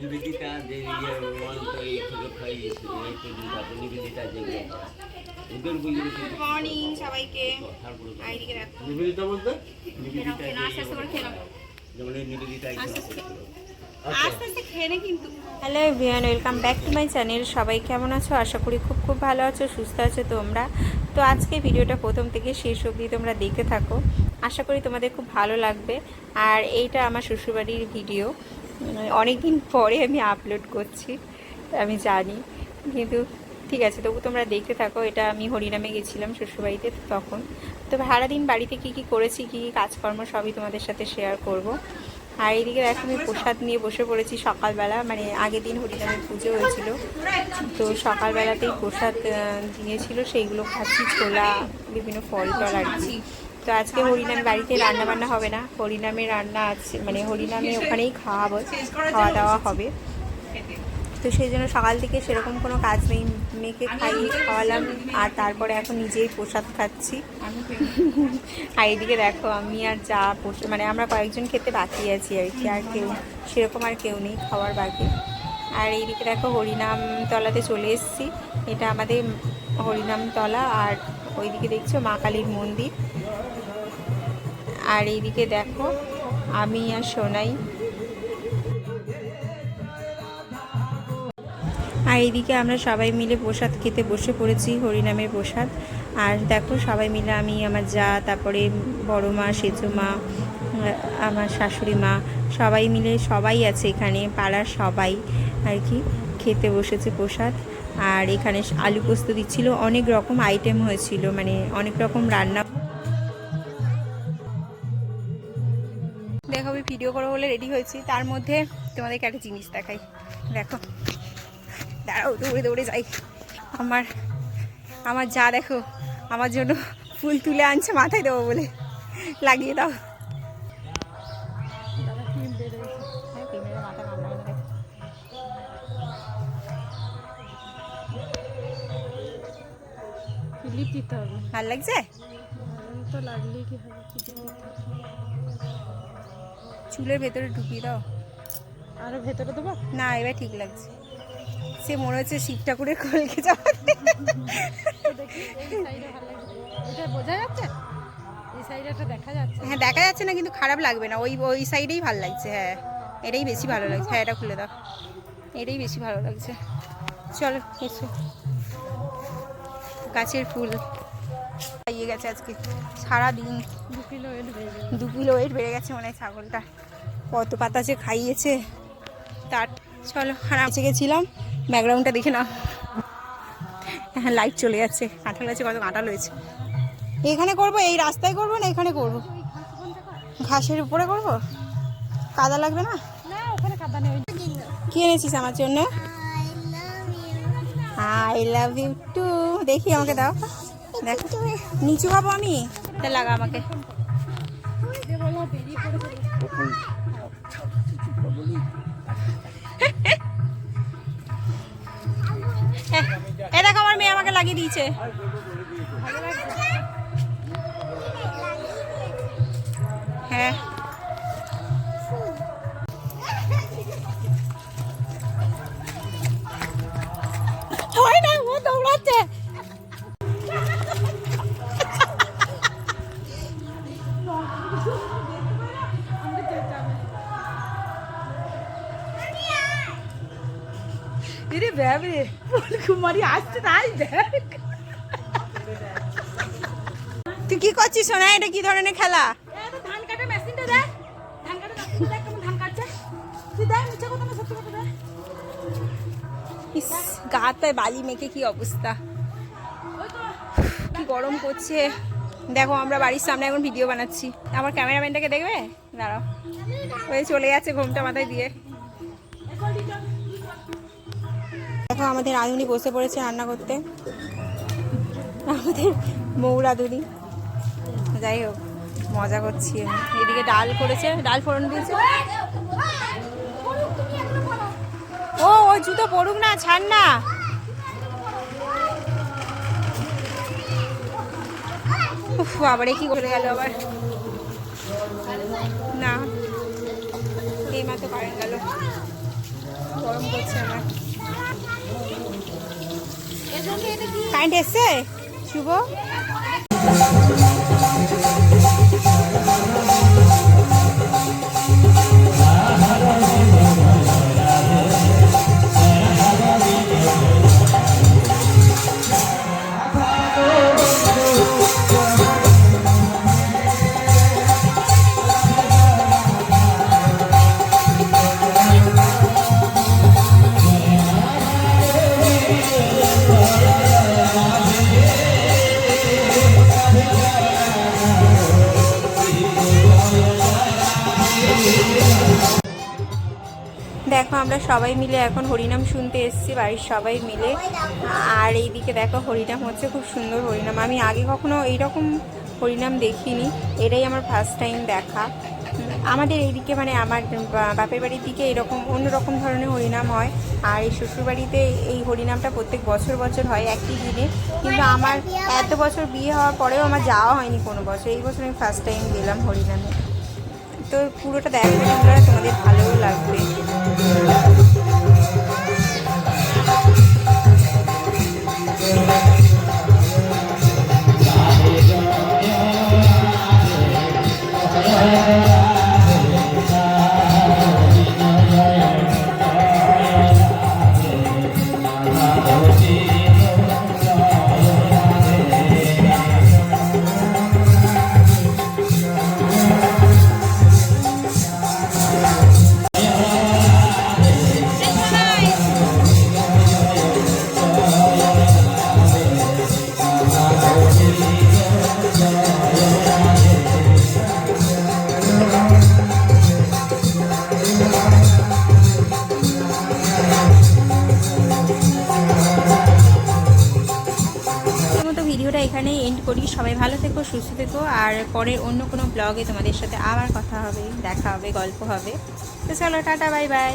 নিবেদিতা যে নিবেদিতা যেগুলো ওদের বইগুলো কিন্তু মর্নিং সবাইকে। তারপরে রাখো। নিবেদিতা বলতে? নিবেদিতা আস্তে আস্তে করে খেলাম যেমন নিবেদিতা আস্তে আস্তে আস্তে আস্তে খেয়ে নে কিন্তু। Hello everyone welcome back to my channel সবাই কেমন আছো? আশা করি খুব খুব ভালো আছো সুস্থ আছো তোমরা। তো আজকে ভিডিওটা প্রথম থেকে শেষ অবধি তোমরা দেখতে থাকো। আশা করি তোমাদের খুব ভালো লাগবে। আর এইটা আমার শ্বশুরবাড়ির ভিডিও। অনেক দিন পরে আমি আপলোড করছি আমি জানি। কিন্তু ঠিক আছে, তবু তোমরা দেখতে থাকো, এটা আমি হরিনামে গেছিলাম শ্বশুরবাড়িতে তখন। তো সারাদিন বাড়িতে কি কি করেছি, কি কী কাজকর্ম সবই তোমাদের সাথে শেয়ার করব। আর এইদিকে দেখো আমি প্রসাদ নিয়ে বসে পড়েছি সকালবেলা মানে আগের দিন হরিনামের পুজো হয়েছিল। তো সকালবেলাতেই প্রসাদ দিয়েছিল, সেইগুলো খাচ্ছি, ছোলা, বিভিন্ন ফল টল আর কি। তো আজকে হরিনাম বাড়িতে রান্না বান্না হবে না। হরিনামে রান্না আছে মানে হরিনামে ওখানেই খাওয়াবো খাওয়া দাওয়া হবে। তো সেই জন্য সকাল থেকে সেরকম কোনো কাজ নেই, মেয়েকে খাইয়ে খাওয়ালাম, আর তারপরে এখন নিজেই প্রসাদ খাচ্ছি। আর এদিকে দেখো, আমি আর যা মানে আমরা কয়েকজন খেতে বাকি আছি আর কি, আর কেউ, সেরকম আর কেউ নেই খাওয়ার বাকি। আর এইদিকে দেখো, হরিনাম তলাতে চলে এসেছি। এটা আমাদের হরিনাম তলা আর ওইদিকে দেখছ মা কালীর মন্দির। আর এইদিকে দেখো আমি আর সোনাই। আর এইদিকে আমরা সবাই মিলে প্রসাদ খেতে বসে পড়েছি, হরিনামের প্রসাদ। আর দেখো সবাই মিলে আমি, আমার যা, তারপরে বড় মা, সেজো মা আমার শাশুড়ি মা, সবাই মিলে সবাই আছে এখানে, পাড়ার সবাই আর কি, খেতে বসেছে প্রসাদ। আর এখানে আলু পোস্ত দিচ্ছিল। অনেক রকম আইটেম হয়েছিল মানে অনেক রকম রান্না। দেখো, আমি ভিডিও করব বলে রেডি হয়েছি। তার মধ্যে তোমাদেরকে একটা জিনিস দেখাই। দেখো। দাঁড়াও, দৌড়ে দৌড়ে যাই। আমার আমার যা দেখো, আমার জন্য ফুল তুলে আনছে, মাথায় দেবো বলে। লাগিয়ে দাও। দিতে হবে। ভালো লাগছে? তো লাগলেই কি হবে কি দিতে হবে? চুলের ভেতরে ঢুকিয়ে দাও। আরও ভেতরে দেবো? না এবার ঠিক লাগছে। সে মনে হচ্ছে শিব ঠাকুরের কলকে যাওয়া এটা বোঝা যাচ্ছে? এই দেখা যাচ্ছে। হ্যাঁ দেখা যাচ্ছে না কিন্তু খারাপ লাগবে না। ওই ওই সাইডেই ভালো লাগছে হ্যাঁ। এটাই বেশি ভালো লাগছে। হ্যাঁ এটা খুলে দাও। এটাই বেশি ভালো লাগছে। চলো এসো। গাছের ফুল। খাইয়ে গেছে আজকে সারাদিন। দু কিলো ওয়েট দু কিলো ওয়েট বেড়ে গেছে মনে হয় ছাগলটা। কত পাতা যে খাইয়েছে। তার চলো আর আমি গেছিলাম ব্যাকগ্রাউন্ডটা দেখে নাও। হ্যাঁ লাইট চলে যাচ্ছে। কাঁঠাল গাছে কত কাঁঠাল রয়েছে এখানে করব এই রাস্তায় করব না এখানে করব? ঘাসের উপরে করব? কাদা লাগবে না? না ওখানে কাদা নেই। কি এনেছিস আমার জন্য? আই লাভ ইউ টু দেখি আমাকে দাও। দেখ। নিচু হব আমি? তা লাগা আমাকে। এ দেখো আমার মেয়ে আমাকে লাগিয়ে দিয়েছে। হয়। দিদি ভ্যাবে কুমারী আসছে তাই দেখ তুই কি করছিস সোনা এটা কি ধরনের খেলা ধান কাটা মেশিনটা দেখ। ধান কাটা দেখ কেমন ধান কাটছে। তুই দেখ মিথ্যা কথা না সত্যি কথা দেখ। ইস গাতায় বালি মেখে কি অবস্থা। কি গরম করছে দেখো আমরা বাড়ির সামনে এখন ভিডিও বানাচ্ছি। আমার ক্যামেরাম্যানটাকে দেখবে? দাঁড়াও। ওই চলে যাচ্ছে ঘুমটা মাথায় দিয়ে। দেখো আমাদের রাঁধুনি বসে পড়েছে রান্না করতে। আমাদের মৌ রাঁধুনি যাই হোক, মজা করছি এদিকে ডাল করেছে, ডাল ফোড়ন দিয়েছে। ও ও জুতো পড়ুক না, ছাড় না। আবার কি করে গেল আবার? না, এই মাত্র কারেন্ট গেল। গরম করছে আমার কারেন্ট এসছে? শুভ? দেখো, আমরা সবাই মিলে এখন হরিনাম শুনতে এসেছি, বাড়ির সবাই মিলে। আর এইদিকে দেখো, হরিনাম হচ্ছে খুব সুন্দর হরিনাম। আমি আগে কখনো এইরকম হরিনাম দেখিনি, এটাই আমার ফার্স্ট টাইম দেখা। আমাদের এইদিকে মানে আমার বাপের বাড়ির দিকে এরকম অন্যরকম ধরনের হরিনাম হয়। আর এই শ্বশুরবাড়িতে এই হরিনামটা প্রত্যেক বছর বছর হয় একই দিনে। কিন্তু আমার এত বছর বিয়ে হওয়ার পরেও আমার যাওয়া হয়নি কোনো বছর। এই বছর আমি ফার্স্ট টাইম গেলাম হরিনামে। তো পুরোটা দেখবে তোমরা তোমাদের ভালোও লাগবে। ভিডিওটা এখানেই এন্ড করি। সবাই ভালো থেকো, সুস্থ থেকো। আর পরের অন্য কোনো ব্লগে তোমাদের সাথে আবার কথা হবে, দেখা হবে, গল্প হবে। তো চলো, টাটা বাই বাই